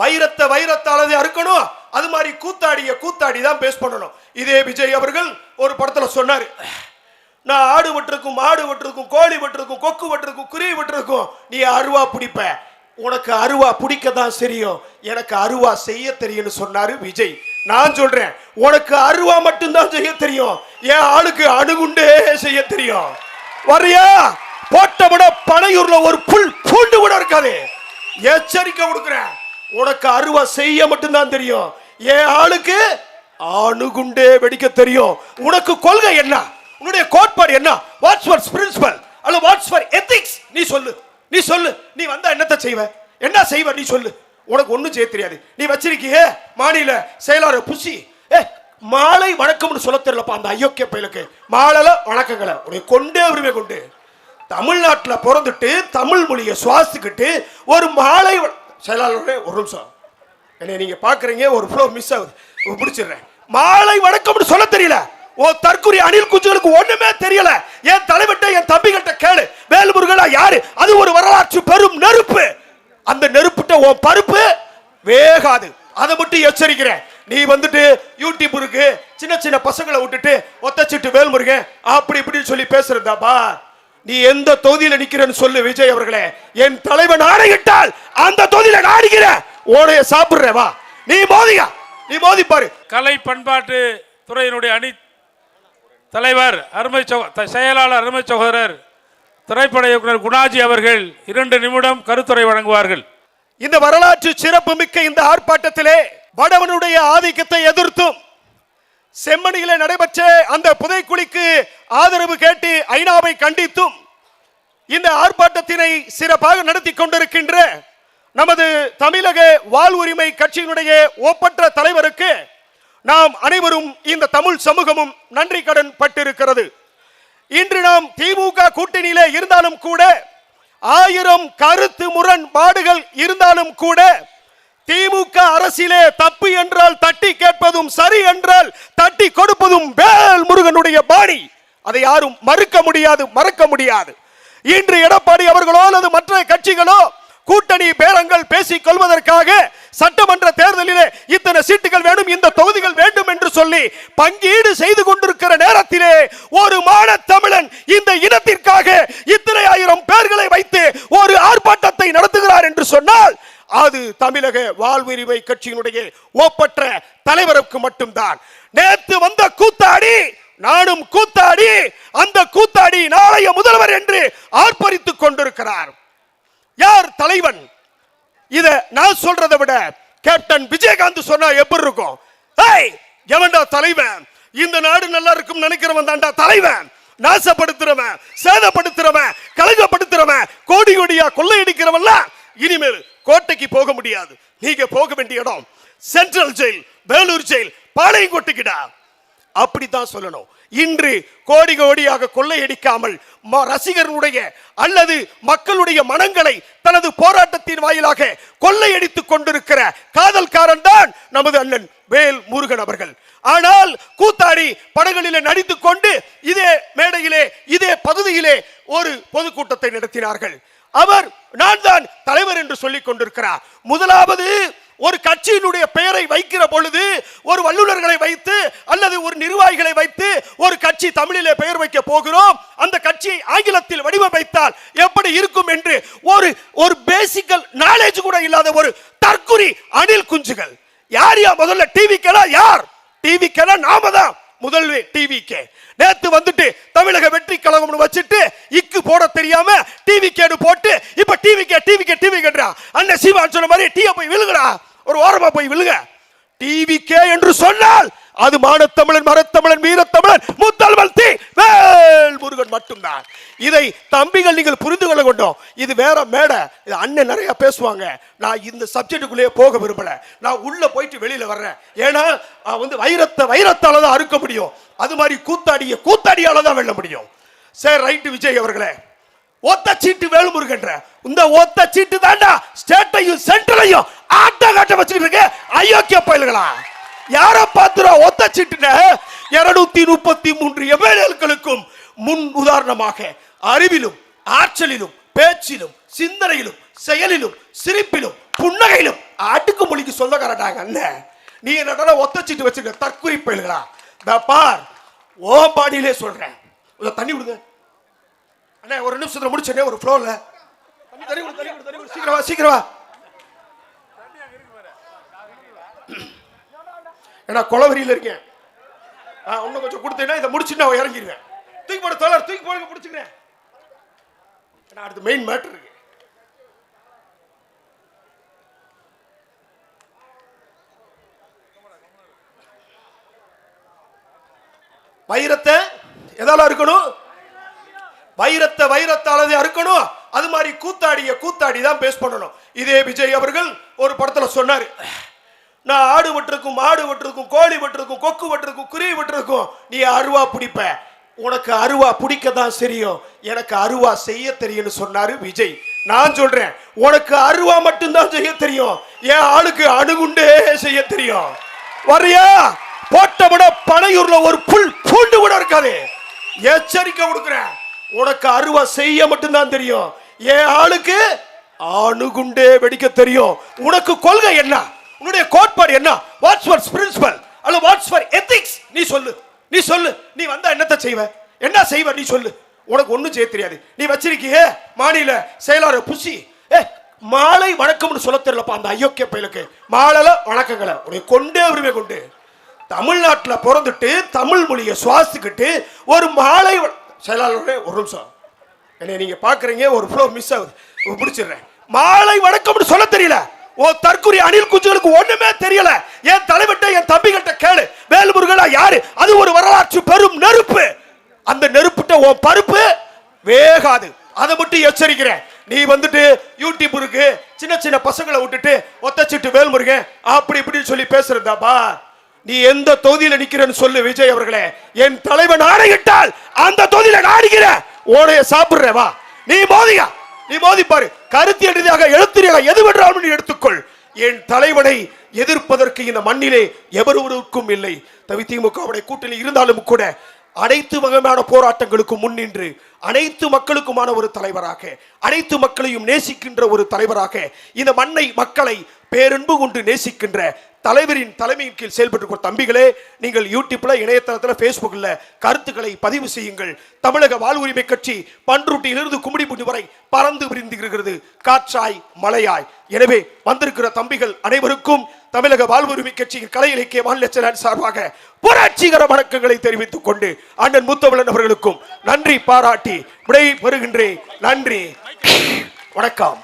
வைரத்தை வைரத்தாலதே அறுக்கணும். அது மாதிரி கூத்தாடிய கூத்தாடி தான் பேஸ் பண்ணணும். இதே விஜய் அவர்கள் ஒரு படத்தில் சொன்னார். நான் ஆடு விட்டுருக்கும் மாடு விட்டுருக்கும் கோழி விட்டுருக்கும் கொக்கு விட்டுருக்கும் குருவி விட்டுருக்கும். நீ அருவா பிடிப்ப. உனக்கு அருவா பிடிக்க தான் தெரியும். எனக்கு அருவா செய்ய தெரியும்னு சொன்னாரு விஜய். நான் சொல்றேன் உனக்கு அருவா மட்டும்தான் செய்ய தெரியும். என் ஆளுக்கு அணுகுண்டே செய்ய தெரியும். வரியா போட்ட விட பனையூர்ல ஒரு புல் பூண்டு கூட இருக்காது. எச்சரிக்கை கொடுக்குறேன். உனக்கு அருவா செய்ய மட்டும்தான் தெரியும். என் ஆளுக்கு அணுகுண்டே வெடிக்க தெரியும். உனக்கு கொள்கை என்ன? உன்னுடைய கோட்பாடு என்ன? வாட்ஸ் ஃபார் பிரின்சிபல் அல்ல வாட்ஸ் ஃபார் எத்திக்ஸ் நீ சொல்லு. நீ சொல்லு. நீ வந்தா என்னத்தை செய்வ? என்ன செய்வ? நீ சொல்லு. உனக்கு ஒன்றும் செய்ய தெரியாது. நீ வச்சிருக்கியே மாநில செயலாளர் புசி ஏ மாலை வணக்கம்னு சொல்ல தெரியலப்பா அந்த ஐயோக்கிய பயலுக்கு. மாலைல வணக்கங்களை. உடைய கொண்டே உரிமை கொண்டு. தமிழ்நாட்டில் பிறந்துட்டு தமிழ் மொழியை சுவாசிக்கிட்டு ஒரு மாலை செயலாளரே ஒரு நிமிஷம். என்னை நீங்க பாக்குறீங்க ஒரு ஃப்ளோ மிஸ் ஆகுது. பிடிச்சிடுறேன். மாலை வணக்கம்னு சொல்ல தெரியல. ஓ தற்குறி அணில் குஞ்சுகளுக்கு ஒண்ணுமே தெரியல. என் தலைவட்ட என் தம்பிகிட்ட கேளு. வேல்முருகனா யாரு? அது ஒரு வரலாற்று பெரும் நெருப்பு. அந்த நெருப்புட்ட உன் பருப்பு வேகாது. அதை மட்டும் எச்சரிக்கிறேன். நீ வந்துட்டு யூடியூப் இருக்கு. சின்ன சின்ன பசங்களை விட்டுட்டு ஒத்தச்சிட்டு வேல்முருகன். அப்படி இப்படின்னு சொல்லி பேசுறதாப்பா நீ எந்த தொகுதியில நிக்கிறன்னு சொல்லு விஜய் அவர்களே. என் தலைவன் ஆணையிட்டால் அந்த தொகுதியில நாடுகிறேன் ஓடைய சாப்பிடுறேன் வா. நீ மோதியா? நீ மோதி பாரு. கலை பண்பாட்டு துறையினுடைய அணி தலைவர் அருமை செயலாளர் அருமை சகோதரர் திரைப்பட இயக்குனர் குணாஜி அவர்கள் இரண்டு நிமிடம் கருத்துரை வழங்குவார்கள். இந்த வரலாற்று சிறப்புமிக்க இந்த ஆர்ப்பாட்டத்திலே வடவனுடைய ஆதிக்கத்தை எதிர்த்தும் செம்மணியில நடைபெற்ற அந்த புதைக்குழிக்கு ஆதரவு கேட்டு ஐநாவை கண்டித்தும் இந்த ஆர்ப்பாட்டத்தினை சிறப்பாக நடத்தி கொண்டிருக்கின்ற நமது தமிழக வாழ் உரிமை கட்சியினுடைய ஒப்பற்ற தலைவருக்கு நாம் அனைவரும் இந்த தமிழ் சமூகமும் நன்றி கடன் பட்டிருக்கிறது. இன்று நாம் திமுக கூட்டணியிலே இருந்தாலும் கூட ஆயிரம் கருத்து முரண்பாடுகள் இருந்தாலும் கூட திமுக அரசிலே தப்பு என்றால் தட்டி கேட்பதும் சரி என்றால் தட்டி கொடுப்பதும் வேல் முருகனுடைய பாணி. அதை யாரும் மறுக்க முடியாது மறக்க முடியாது. இன்று எடப்பாடி அவர்களோ அல்லது மற்ற கட்சிகளோ கூட்டணி பேரங்கள் பேசிக் கொள்வதற்காக சட்டமன்ற தேர்தலிலே இத்தனை சீட்டுகள் வேண்டும் இந்த தொகுதிகள் வேண்டும் என்று சொல்லி பங்கீடு செய்து கொண்டிருக்கிற நேரத்திலே ஒரு மான தமிழன் இந்த இனத்திற்காக இத்தனை ஆயிரம் பேர்களை வைத்து ஒரு ஆர்ப்பாட்டத்தை நடத்துகிறார் என்று சொன்னால் அது தமிழக வாழ்வுரிமை கட்சியினுடைய ஒப்பற்ற தலைவருக்கு மட்டும்தான். நேத்து வந்த கூத்தாடி நானும் கூத்தாடி அந்த கூத்தாடி நாளைய முதல்வர் என்று ஆர்ப்பரித்துக் கொண்டிருக்கிறார். யார் தலைவன்? இத நான் சொல்றதை விட கேப்டன் விஜயகாந்த் சொன்னா எப்படி இருக்கும்? ஏய் எவன்டா தலைவன்? இந்த நாடு நல்லா இருக்கும் நினைக்கிறவன் தான்டா தலைவன். நாசப்படுத்துறவன் சேதப்படுத்துறவன் கலகப்படுத்துறவன் கோடி கோடியா கொள்ளையடிக்கிறவன்லாம் இனிமேல் கோட்டைக்கு போக முடியாது. நீங்க போக வேண்டிய இடம். சென்ட்ரல் ஜெயில் வேலூர் ஜெயில் பாளையங்கோட்டைக்குடா. அப்படித்தான் சொல்லணும். இன்று கோடி கோடியாக கொள்ளையடிக்காமல் ம- ரசிகர்களுடைய அல்லது மக்களுடைய மனங்களை தனது போராட்டத்தின் வாயிலாக கொள்ளையடித்துக் கொண்டிருக்கிற காதல்காரன் தான் நமது அண்ணன் வேல் முருகன் அவர்கள். ஆனால் கூத்தாடி படங்களிலே நடித்து கொண்டு இதே மேடையிலே இதே பகுதியிலே ஒரு பொதுக்கூட்டத்தை நடத்தினார்கள். அவர் நான் தான் தலைவர் என்று சொல்லிக் கொண்டிருக்கிறார். முதலாவது ஒரு கட்சியினுடைய பெயரை வைக்கிற பொழுது ஒரு வல்லுநர்களை வைத்து அல்லது ஒரு நிர்வாகிகளை வைத்து ஒரு கட்சி தமிழிலே பெயர் வைக்க போகிறோம். அந்த கட்சியை ஆங்கிலத்தில் வடிவமைத்தால் எப்படி இருக்கும் என்று ஒரு ஒரு பேசிக்கல் நாலேஜ் கூட இல்லாத ஒரு தற்குறி அணில் குஞ்சுகள். யார் யா? முதல்ல டிவிக்கெல்லாம் யார்? டிவிக்கெல்லாம் நாம தான். முதல்வே டிவிக்கே நேத்து வந்துட்டு தமிழக வெற்றி கழகம் வச்சுட்டு இக்கு போட தெரியாம டிவி கேடு போட்டு இப்ப TV K TV K TV கேட்றா அண்ணன் சீமான் சொன்ன மாதிரி டீயை போய் விழுகுறா ஒரு ஓரமா போய் விழுங்க டிவி கே என்று சொன்னால் அது மானத்தமிழன் மரத்தமிழன் வீரத்தமிழன் முத்தல்வல் தீ வேல் முருகன் மட்டும்தான். இதை தம்பிகள் நீங்கள் புரிந்து கொள்ள கொண்டோம் இது வேற மேடை. இது அண்ணன் நிறைய பேசுவாங்க. நான் இந்த சப்ஜெக்டுக்குள்ளேயே போக விரும்பல. நான் உள்ள போயிட்டு வெளியில வர்றேன். ஏன்னா வந்து வைரத்தை வைரத்தால தான் அறுக்க முடியும். அது மாதிரி கூத்தாடிய கூத்தாடியால தான் வெல்ல முடியும். சரி ரைட்டு விஜய் அவர்களே. ஒத்த சீட்டு வேலுமுருகன்ற. இந்த ஒத்த சீட்டு தாண்டா ஸ்டேட்டையும் சென்ட்ரலையும் ஆட்ட காட்ட வச்சுட்டு இருக்கு. அயோக்கிய பயில்களா? யார பார்த்துரா ஒத்தச்சிட்டுன இருநூத்தி முப்பத்தி மூன்று எம்எல்ஏக்களுக்கும் முன் உதாரணமாக அறிவிலும் ஆற்றலிலும் பேச்சிலும் சிந்தனையிலும் செயலிலும் சிரிப்பிலும் புன்னகையிலும் அடுக்கு மொழிக்கு சொந்தக்காரட்டாங்க அண்ணன் நீ என்னடா ஒத்தச்சிட்டு வச்சிருக்க? தற்குறிப்பு பயில்களா இந்த பார் ஓ பாடியிலே சொல்றேன். தண்ணி விடுங்க அண்ணே ஒரு நிமிஷத்துல முடிச்சேனே ஒரு ஃப்ளோர்ல சீக்கிரமா சீக்கிரமா ஏன்னா கொலவரியில் இருக்கேன். ஆ இன்னும் கொஞ்சம் கொடுத்தேன்னா இதை முடிச்சுட்டு நான் இறங்கிடுவேன் தூக்கி போட தோழர் தூக்கி போடுங்க பிடிச்சிக்கிறேன் ஏன்னா அடுத்து மெயின் மேட்ரு இருக்கு. வைரத்தை எதால இருக்கணும் வைரத்தை வைரத்தாலதே அறுக்கணும். அது மாதிரி கூத்தாடிய கூத்தாடி தான் பேஸ் பண்ணணும். இதே விஜய் அவர்கள் ஒரு படத்துல சொன்னாரு. நான் ஆடு வெட்டிருக்கும் மாடு வெட்டிருக்கும் கோழி வெட்டிருக்கும் கொக்கு வெட்டிருக்கும் குருவி வெட்டிருக்கும் நீ அருவா பிடிப்ப. உனக்கு அருவா பிடிக்க தான் தெரியும். எனக்கு அருவா செய்ய தெரியும்னு சொன்னாரு விஜய். நான் சொல்றேன் உனக்கு அருவா மட்டும்தான் செய்ய தெரியும். என் ஆளுக்கு அணுகுண்டே செய்ய தெரியும். வரியா போட்டவிட பனையூர்ல ஒரு புல் பூண்டு கூட இருக்காது. எச்சரிக்கை கொடுக்குறேன் உனக்கு அருவா செய்ய மட்டும்தான் தெரியும். என் ஆளுக்கு அணுகுண்டே வெடிக்க தெரியும். உனக்கு கொள்கை என்ன? உன்னுடைய கோட்பாடு என்ன? வாட்ஸ் ஃபார் பிரின்சிபல் அல்ல வாட்ஸ் ஃபார் எத்திக்ஸ் நீ சொல்லு. நீ சொல்லு. நீ வந்தா என்னத்தை செய்வ? என்ன செய்வ? நீ சொல்லு. உனக்கு ஒன்றும் செய்ய தெரியாது. நீ வச்சிருக்கியே மாநில செயலாளர் புசி ஏ மாலை வணக்கம்னு சொல்ல தெரியலப்பா அந்த ஐயோக்கிய பயிலுக்கு. மாலைல வணக்கங்களை. உனக்கு கொண்டே உரிமை கொண்டு. தமிழ்நாட்டில் பிறந்துட்டு தமிழ் மொழியை சுவாசிக்கிட்டு ஒரு மாலை வ- செயலாளரே ஒரு நிமிஷம். என்னை நீங்கள் பார்க்குறீங்க ஒரு ஃப்ளோ மிஸ் ஆகுது. பிடிச்சிடுறேன். முடிச்சிடுறேன் மாலை வணக்கம்னு சொல்ல தெரியல. ஓ தற்குறி அணில் குஞ்சுகளுக்கு ஒண்ணுமே தெரியல. என் தலைவட்ட என் தம்பிகிட்ட கேளு. வேல்முருகனா யாரு? அது ஒரு வரலாற்று பெரும் நெருப்பு. அந்த நெருப்புட்ட உன் பருப்பு வேகாது. அதை மட்டும் எச்சரிக்கிறேன். நீ வந்துட்டு யூடியூப் இருக்கு. சின்ன சின்ன பசங்களை விட்டுட்டு ஒத்தச்சிட்டு வேல்முருகன் அப்படி இப்படின்னு சொல்லி பேசுறதாப்பா நீ எந்த தொகுதியில நிக்கிறன்னு சொல்லு விஜய் அவர்களே. என் தலைவன் ஆணையிட்டால் அந்த தொகுதியில நாடுகிற ஓடைய சாப்பிடுறேன் வா. நீ மோதியா? நீ மோதிப்பாரு கருத்தியல் ரீதியாக எழுத்துறியாக எது வென்றாலும் நீ எடுத்துக்கொள். என் தலைவனை எதிர்ப்பதற்கு இந்த மண்ணிலே எவருவருக்கும் இல்லை. தவி திமுகவுடைய கூட்டணி இருந்தாலும் கூட அனைத்து வகையான போராட்டங்களுக்கும் முன்னின்று அனைத்து மக்களுக்குமான ஒரு தலைவராக அனைத்து மக்களையும் நேசிக்கின்ற ஒரு தலைவராக இந்த மண்ணை மக்களை பேரன்பு கொண்டு நேசிக்கின்ற தலைவரின் தலைமையின் கீழ் செயல்பட்டு தம்பிகளே நீங்கள் யூடியூப்ல இணையதளத்தில் ஃபேஸ்புக்கில் கருத்துக்களை பதிவு செய்யுங்கள். தமிழக வாழ்வுரிமை கட்சி பன்ருட்டியிலிருந்து கும்மிடிப்பூண்டி வரை பறந்து விரிந்திருக்கிறது காற்றாய் மலையாய். எனவே வந்திருக்கிற தம்பிகள் அனைவருக்கும் தமிழக வாழ்வுரிமை கட்சியின் கலை இலக்கிய மாநில செயலாளர் சார்பாக புரட்சிகர வணக்கங்களை தெரிவித்துக் கொண்டு அண்ணன் முத்தமிழன் அவர்களுக்கும் நன்றி பாராட்டி விடை பெறுகின்றேன் நன்றி. வணக்கம்.